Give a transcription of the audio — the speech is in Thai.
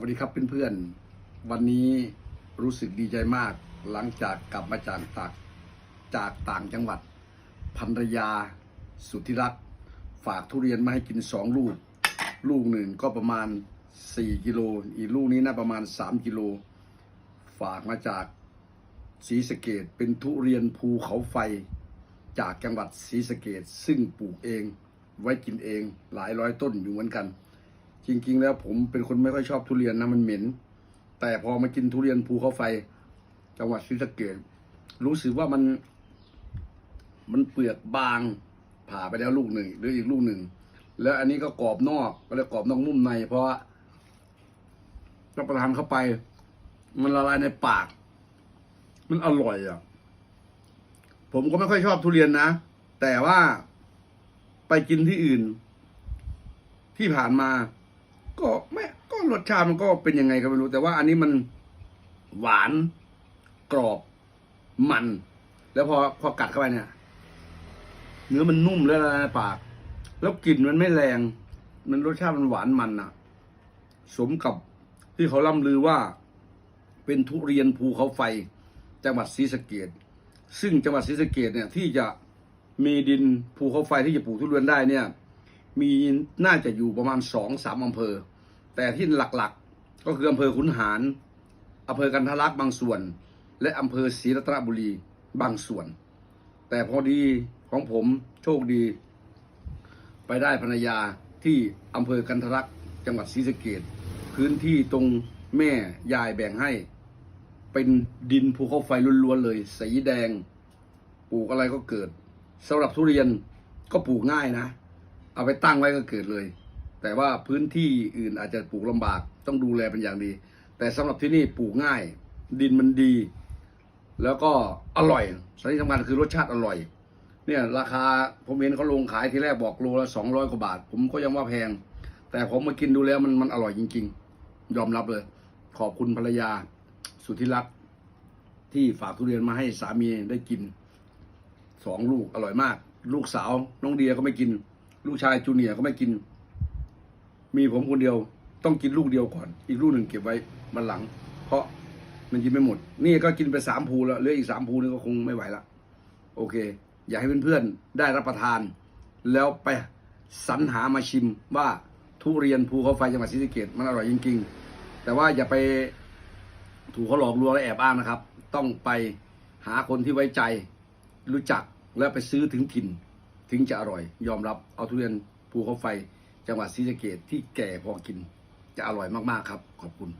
วัสดีครับเพื่อนๆ วันนี้รู้สึกดีใจมากหลังจากกลับมาจากตากจากต่างจังหวัดภรรยาสุดที่รักฝากทุเรียนมาให้กินสองลูก ลูกหนึ่งก็ประมาณ 4 กิโล อีกลูกนี้น่าประมาณ 3 กิโล ฝากมาจากศรีสะเกดเป็นทุเรียนภูเขาไฟ จากจังหวัดศรีสะเกดซึ่งปลูกเองไว้กินเองหลายร้อยต้นอยู่เหมือนกัน จริง ๆ แล้วผมเป็นคนไม่ค่อยชอบทุเรียนนะมันเหม็น แต่พอมากินทุเรียนภูเขาไฟ จังหวัดศรีสะเกดรู้สึกว่ามัน มันเปลือกบาง ผ่าไปแล้วลูกหนึ่งหรืออีกลูกหนึ่ง แล้วอันนี้ก็กรอบนอกก็เลยกรอบนอกนุ่มใน เพราะรับประทานเข้าไป มันละลายในปาก มันอร่อยอะ ผมก็ไม่ค่อยชอบทุเรียนนะ แต่ว่าไปกินที่อื่น ที่ผ่านมา ก็ไม่ก็รสชาติมันก็เป็นยังไงก็ไม่รู้ แต่ว่าอันนี้มันหวานกรอบมัน แล้วพอพอกัดเข้าไปเนี่ย เนื้อมันนุ่มแล้วละลายในปาก แล้วกลิ่นมันไม่แรง มันรสชาติมันหวานมันอะสมกับที่เขาล่ำลือว่า เป็นทุเรียนภูเขาไฟ จังหวัดศรีสะเกดซึ่งจังหวัดศรีสะเกดเนี่ยที่จะมีดินภูเขาไฟที่จะปลูกทุเรียนได้เนี่ย มีน่าจะอยู่ประมาณสองสามอำเภอ แต่ที่หลักๆก็คืออำเภอขุนหารอำเภอกันทะลักษ์บางส่วน และอำเภอศรีรัตนบุรีบางส่วน แต่พอดีของผมโชคดี ไปได้ภรรยาที่อำเภอกันทะลักษ์จังหวัดศรีสะเกดพื้นที่ตรงแม่ยายแบ่งให้ เป็นดินภูเขาไฟล้วนๆเลย สีแดง ปลูกอะไรก็เกิดสำหรับทุเรียนก็ปลูกง่ายนะ เอาไปตั้งไว้ก็เกิดเลย แต่ว่าพื้นที่อื่นอาจจะปลูกลำบากต้องดูแลเป็นอย่างดี แต่สำหรับที่นี่ปลูกง่าย ดินมันดี แล้วก็อร่อยสิ่งสำคัญคือรสชาติอร่อย เนี่ยราคาผมเห็นเขาลงขายทีแรกบอกโลละสองร้อยกว่าบาท ผมก็ยังว่าแพง แต่ผมมากินดูแล้วมันมันอร่อยจริง ๆ ยอมรับเลย ขอบคุณภรรยาสุดที่รักษ์ที่ฝากทุเรียนมาให้สามีได้กินสองลูกอร่อยมาก ลูกสาวน้องเดียก็ไม่กิน ลูกชายจูเนียร์ก็ไม่กิน มีผมคนเดียว ต้องกินลูกเดียวก่อน อีกลูกหนึ่งเก็บไว้มันหลัง เพราะมันกินไม่หมด นี่ก็กินไปสามภูแล้วเหลืออีกสามภูนี่ก็คงไม่ไหวละโอเค อยากให้เพื่อนๆได้รับประทาน แล้วไปสรรหามาชิมว่าทุเรียนภูเขาไฟจังหวัดศรีสะเกดมันอร่อยจริงๆ แต่ว่าอย่าไปถูกเขาหลอกลวงและแอบอ้างนะครับ ต้องไปหาคนที่ไว้ใจรู้จักแล้วไปซื้อถึงถิ่น ถึงจะอร่อย ยอมรับเอาทุเรียนภูเขาไฟ จังหวัดศรีสะเกดที่แก่พอกินจะอร่อยมากๆครับ ขอบคุณ